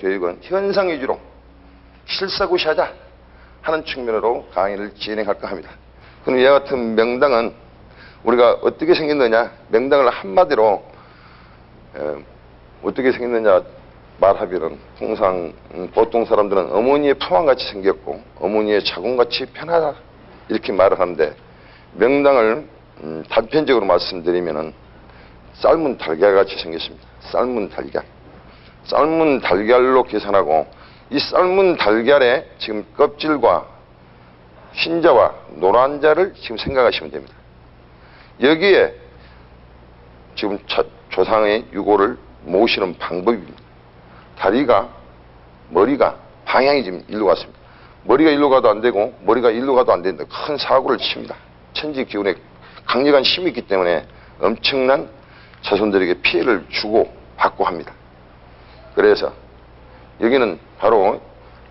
교육은 현상 위주로 실사구시하자 하는 측면으로 강의를 진행할까 합니다. 그럼 이와 같은 명당은 우리가 어떻게 생겼느냐 명당을 한마디로 에, 어떻게 생겼느냐 말하기는 통상 음, 보통 사람들은 어머니의 품안같이 생겼고 어머니의 자궁같이 편하다 이렇게 말을 하는데 명당을 음, 단편적으로 말씀드리면은 삶은 달걀같이 생겼습니다. 삶은 달걀. 삶은 달걀로 계산하고 이 삶은 달걀의 지금 껍질과 흰자와 노란자를 지금 생각하시면 됩니다. 여기에 지금 자- 조상의 유고를 모시는 방법입니다. 다리가 머리가 방향이 지금 일로 갔습니다. 머리가 일로 가도 안 되고 머리가 일로 가도 안 되는데 큰 사고를 칩니다. 천지 기운에 강력한 힘이 있기 때문에 엄청난 자손들에게 피해를 주고 받고 합니다. 그래서 여기는 바로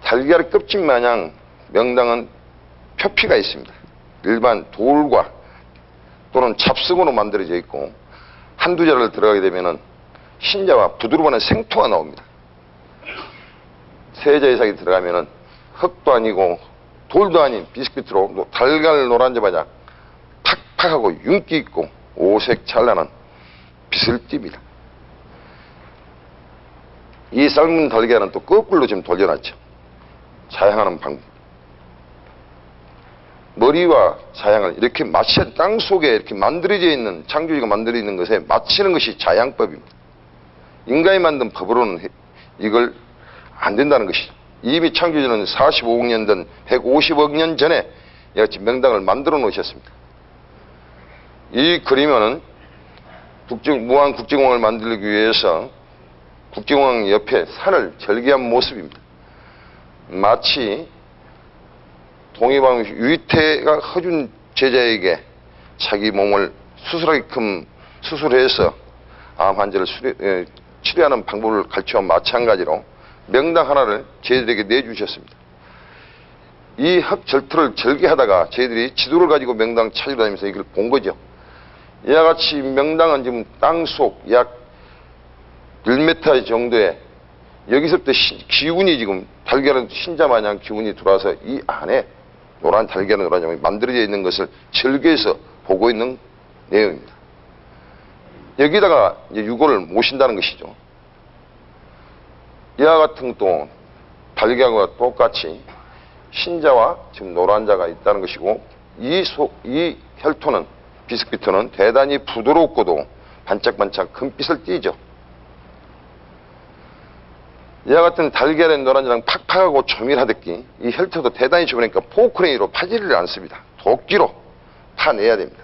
달걀 껍질 마냥 명당은 표피가 있습니다. 일반 돌과 또는 잡승으로 만들어져 있고 한두 자를 들어가게 되면은 흰자와 부드러운 생토가 나옵니다. 세자 이상이 들어가면은 흙도 아니고 돌도 아닌 비스킷으로 노- 달걀 노란자 마냥 팍팍하고 윤기 있고 오색 찬란한 빛을 띱니다. 이 삶은 달걀은 또 거꾸로 지금 돌려놨죠. 자양하는 방법. 머리와 자양을 이렇게 맞춰 땅 속에 이렇게 만들어져 있는 창조주가 만들어 있는 것에 맞추는 것이 자양법입니다. 인간이 만든 법으로는 해- 이걸 안 된다는 것이죠. 이미 창조주는 45억 년 전 150억 년 전에 이같이 명당을 만들어 놓으셨습니다. 이 그림은 국정, 무한 국정원을 만들기 위해서 국정원 옆에 산을 절개한 모습입니다. 마치 동의방 유태가 허준 제자에게 자기 몸을 수술하게끔 수술해서 암 환자를 수리- 에, 치료하는 방법을 가르쳐 마찬가지로 명당 하나를 저희들에게 내주셨습니다. 이 합절투를 절개하다가 저희들이 지도를 가지고 명당 찾으러 다니면서 이걸 본 거죠. 이와 같이 명당은 지금 땅속 약 1m 정도에 여기서부터 시- 기운이 지금 달걀은 흰자 마냥 기운이 들어와서 이 안에 노란 달걀은 노란 점이 만들어져 있는 것을 절개해서 보고 있는 내용입니다. 여기다가 이제 유고를 모신다는 것이죠. 이와 같은 또 달걀과 똑같이 흰자와 지금 노란자가 있다는 것이고 이 속, 이 혈토는 비스키트는 대단히 부드럽고도 반짝반짝 금빛을 띠죠. 이와 같은 달걀의 노란자랑 팍팍하고 조밀하듯이 이 혈토도 대단히 좁으니까 포크레인으로 파지를 않습니다. 도끼로 파내야 됩니다.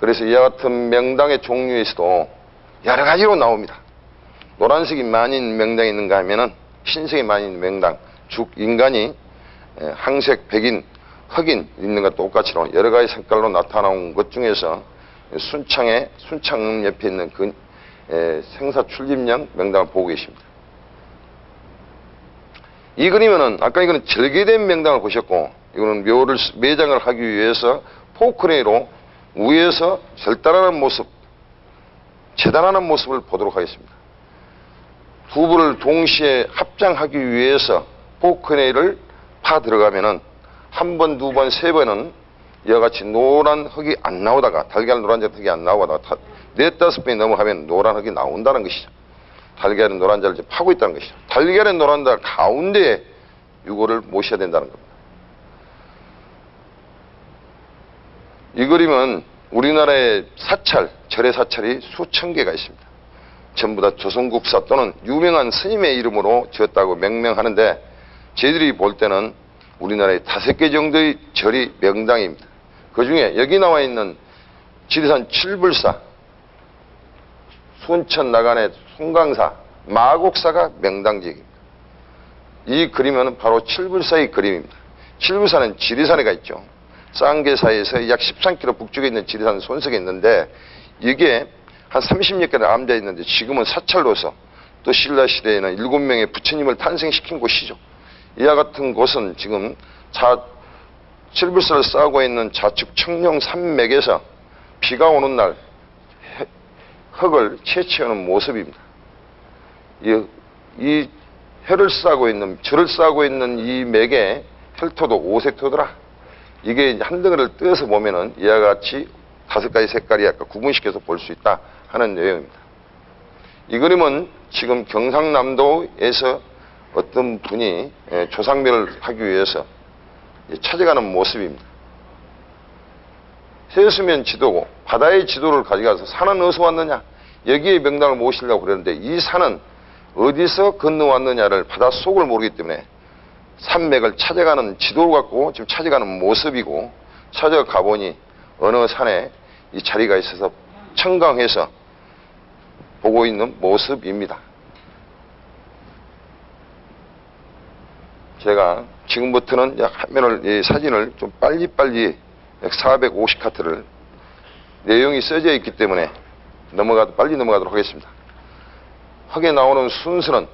그래서 이와 같은 명당의 종류에서도 여러 가지로 나옵니다. 노란색이 많이 있는 명당이 있는가 하면은 흰색이 많이 있는 명당, 죽 인간이 에, 항색, 백인, 흑인 있는 것 똑같이로 여러 가지 색깔로 나타나온 것 중에서 순창에 순창 옆에 있는 그 에, 생사 출입령 명당을 보고 계십니다. 이 그림은 아까 이거는 절개된 명당을 보셨고 이거는 묘를 수- 매장을 하기 위해서 포크레이로 위에서 절단하는 모습, 재단하는 모습을 보도록 하겠습니다. 두 부를 동시에 합장하기 위해서 포크레이를 파 들어가면은 한 번, 두 번, 세 번은 이와 같이 노란 흙이 안 나오다가 달걀 노란자 흙이 안 나오다가 다- 네 다섯 번이 넘어가면 노란 흙이 나온다는 것이죠. 달걀은 노란자를 이제 파고 있다는 것이죠. 달걀의 노란자 가운데에 유고를 모셔야 된다는 겁니다. 이 그림은 우리나라의 사찰, 절의 사찰이 수천 개가 있습니다. 전부 다 조선국사 또는 유명한 스님의 이름으로 지었다고 명명하는데 저희들이 볼 때는 우리나라에 다섯 개 정도의 절이 명당입니다. 그 중에 여기 나와 있는 지리산 칠불사, 순천 나간의 송강사, 마곡사가 명당지역입니다. 이 그림은 바로 칠불사의 그림입니다. 칠불사는 지리산에 가 있죠. 쌍계사에서 약 13km 북쪽에 있는 지리산 손석에 있는데 이게 한 30여 개나 앉아 있는데 지금은 사찰로서 또 신라 시대에는 일곱 명의 부처님을 탄생시킨 곳이죠. 이와 같은 곳은 지금 자 칠불사를 쌓고 있는 좌측 청룡 산맥에서 비가 오는 날 해- 흙을 채취하는 모습입니다. 이 이 혈을 싸고 있는 절을 싸고 있는 이 맥의 혈토도 오색토더라. 이게 한 덩어리를 뜯어서 보면은 이와 같이 다섯 가지 색깔이 아까 구분시켜서 볼 수 있다 하는 내용입니다. 이 그림은 지금 경상남도에서 어떤 분이 예, 조상묘를 하기 위해서 예, 찾아가는 모습입니다. 해수면 지도고 바다의 지도를 가져가서 산은 어디서 왔느냐 여기에 명당을 모시려고 그러는데 이 산은 어디서 건너왔느냐를 바다 속을 모르기 때문에 산맥을 찾아가는 지도를 갖고 지금 찾아가는 모습이고 찾아가 보니 어느 산에 이 자리가 있어서 청강해서 보고 있는 모습입니다. 제가 지금부터는 약 화면을 이 사진을 좀 빨리빨리 약 450카트를 내용이 써져 있기 때문에 넘어가 빨리 넘어가도록 하겠습니다. 흙에 나오는 순서는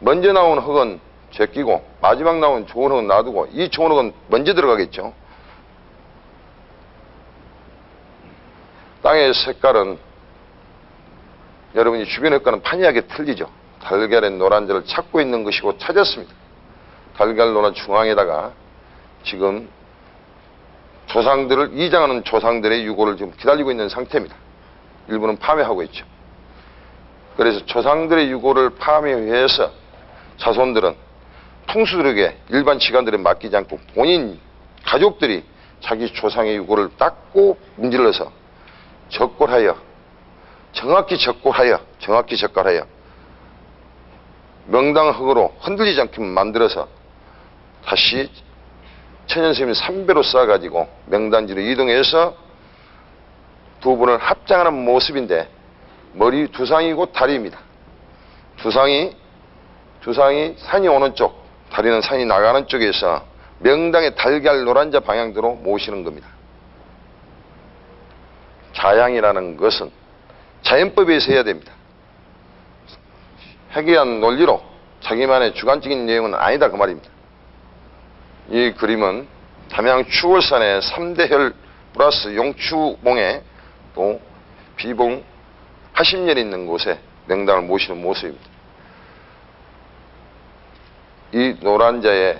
먼저 나온 흙은 제끼고 마지막 나온 좋은 흙은 놔두고 이 좋은 흙은 먼저 들어가겠죠. 땅의 색깔은 여러분이 주변 흙과는 판이하게 틀리죠. 달걀의 노란자를 찾고 있는 것이고 찾았습니다. 달걀 노란 중앙에다가 지금 조상들을 이장하는 조상들의 유고를 지금 기다리고 있는 상태입니다. 일부는 파묘하고 있죠. 그래서 조상들의 유고를 파묘해서 자손들은 통수들에게 일반 시간들에 맡기지 않고 본인 가족들이 자기 조상의 유고를 닦고 문질러서 적골하여 정확히 적골하여 정확히 적골하여 명당흙으로 흔들리지 않게 만들어서 다시 천연세미 3배로 쌓아가지고 명단지로 이동해서 두 분을 합장하는 모습인데 머리 두상이고 다리입니다. 두상이 두상이 산이 오는 쪽, 다리는 산이 나가는 쪽에서 명당의 달걀 노란자 방향대로 모시는 겁니다. 자양이라는 것은 자연법에서 해야 됩니다. 해괴한 논리로 자기만의 주관적인 내용은 아니다 그 말입니다. 이 그림은 담양 추월산의 3대혈 플러스 용추봉에 또 비봉 하심열이 있는 곳에 명당을 모시는 모습입니다. 이 노란자에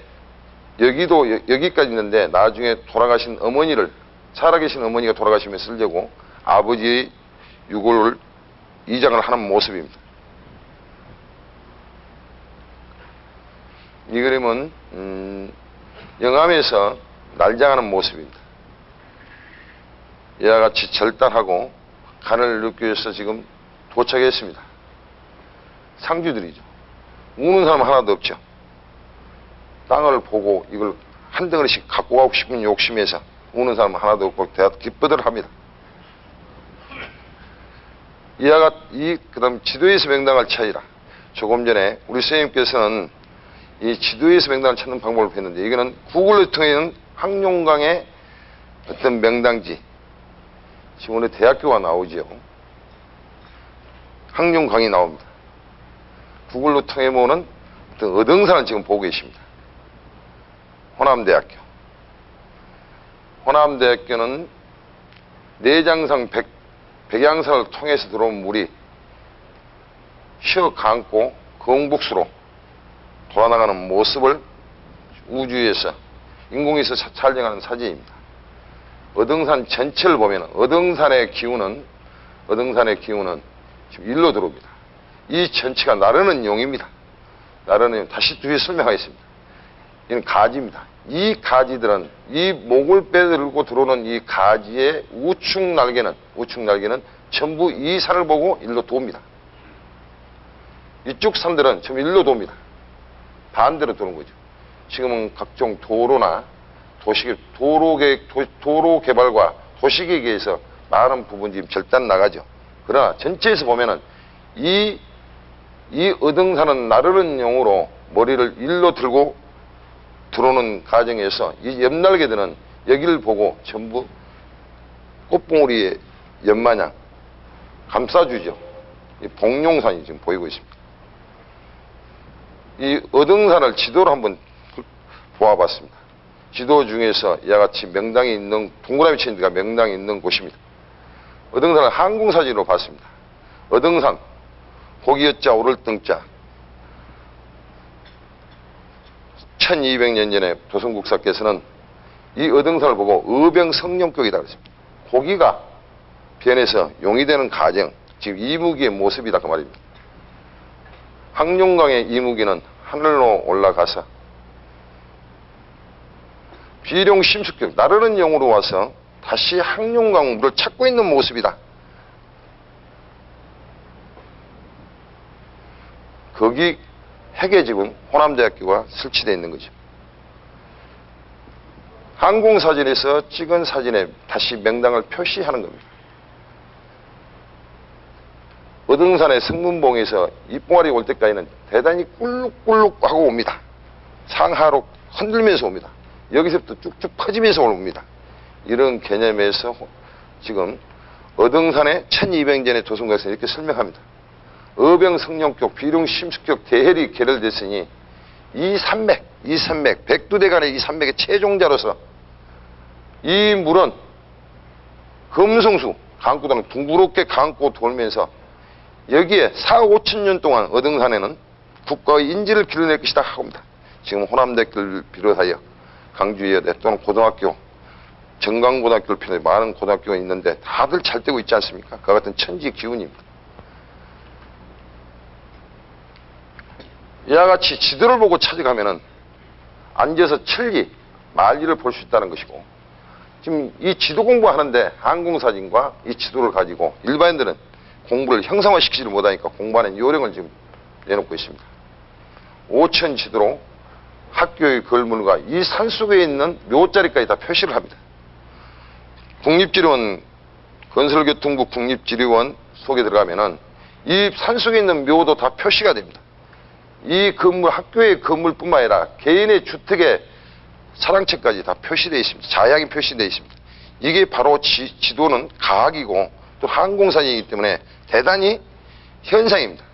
여기도 여- 여기까지 있는데 나중에 돌아가신 어머니를 살아계신 어머니가 돌아가시면 쓰려고 아버지의 유골을 이장을 하는 모습입니다. 이 그림은 음, 영암에서 날장하는 모습입니다. 이와 같이 절단하고 간을 넣기 위해서 지금 도착했습니다. 상주들이죠. 우는 사람 하나도 없죠. 땅을 보고 이걸 한 덩어리씩 갖고 가고 싶은 욕심에서 우는 사람 하나도 없고 대화 기쁘들 합니다. 이와 같, 이, 그 다음 지도에서 명당을 찾으라. 조금 전에 우리 선생님께서는 이 지도에서 명당을 찾는 방법을 했는데 이거는 구글을 통해는 항룡강의 어떤 명당지 지금 오늘 대학교가 나오지요. 항룡강이 나옵니다. 구글로 통해 보는 어떤 어등산을 지금 보고 계십니다. 호남대학교. 호남대학교는 내장성 백, 백양산을 통해서 들어온 물이 쉬어 감고 거북수로 돌아나가는 모습을 우주에서 인공에서 차- 촬영하는 사진입니다. 어등산 전체를 보면 어등산의 기운은 어등산의 기운은 지금 일로 들어옵니다. 이 전체가 나르는 용입니다. 나르는 용 다시 뒤에 설명하겠습니다. 이는 가지입니다. 이 가지들은 이 목을 빼들고 들어오는 이 가지의 우측 날개는 우측 날개는 전부 이 산을 보고 일로 돕니다. 이쪽 산들은 전부 일로 돕니다. 반대로 도는 거죠. 지금은 각종 도로나 도시 도로 도, 도로 개발과 도시 계획에서 많은 부분 지금 절단 나가죠. 그러나 전체에서 보면은 이, 이 어등산은 나르는 용으로 머리를 일로 들고 들어오는 과정에서 이 옆날개들은 여기를 보고 전부 꽃봉오리의 연마냥 감싸주죠. 이 복룡산이 지금 보이고 있습니다. 이 어등산을 지도로 한번 보아봤습니다. 지도 중에서 이와 같이 명당이 있는 동그라미 친 데가 명당이 있는 곳입니다. 어등산을 항공사진으로 봤습니다. 어등산 고기여자 오를 등자 1200년 전에 조선국사께서는 이 어등산을 보고 의병성령격이다 그랬습니다. 고기가 변해서 용이 되는 가정, 지금 이무기의 모습이다 그 말입니다. 항룡강의 이무기는 하늘로 올라가서 비룡 심숙격 나르는 영으로 와서 다시 항룡강 물을 찾고 있는 모습이다. 거기 핵에 지금 호남대학교가 설치되어 있는 거죠. 항공사진에서 찍은 사진에 다시 명당을 표시하는 겁니다. 어등산의 승문봉에서 이뽕아리 올 때까지는 대단히 꿀룩꿀룩 하고 옵니다. 상하로 흔들면서 옵니다. 여기서부터 쭉쭉 퍼지면서 옵니다. 이런 개념에서 지금 어등산의 1200년의 조선가에서 이렇게 설명합니다. 어병성령격, 비룡심숙격, 대헬이 결혈됐으니 이 산맥, 이 산맥, 백두대간의 이 산맥의 최종자로서 이 물은 금성수, 강구도는 둥그렇게 감고 돌면서 여기에 4, 5천 년 동안 어등산에는 국가의 인지를 길러낼 것이다 합니다. 지금 호남대교를 비롯하여 강주여대 또는 고등학교, 정강고등학교를 비롯해 많은 고등학교가 있는데 다들 잘 되고 있지 않습니까? 그와 같은 천지 기운입니다. 이와 같이 지도를 보고 찾아가면 은 앉아서 천리, 만리를 볼 수 있다는 것이고 지금 이 지도 공부하는데 항공사진과 이 지도를 가지고 일반인들은 공부를 형상화시키지를 못하니까 공부하는 요령을 지금 내놓고 있습니다. 5천 지도로 학교의 걸물과 이 산속에 있는 묘자리까지 다 표시를 합니다. 국립지리원 건설교통부 국립지리원 속에 들어가면은 이 산속에 있는 묘도 다 표시가 됩니다. 이 건물 학교의 건물뿐만 아니라 개인의 주택의 사랑채까지 다 표시되어 있습니다. 자약이 표시되어 있습니다. 이게 바로 지, 지도는 과학이고 또 항공사진이기 때문에 대단히 현상입니다.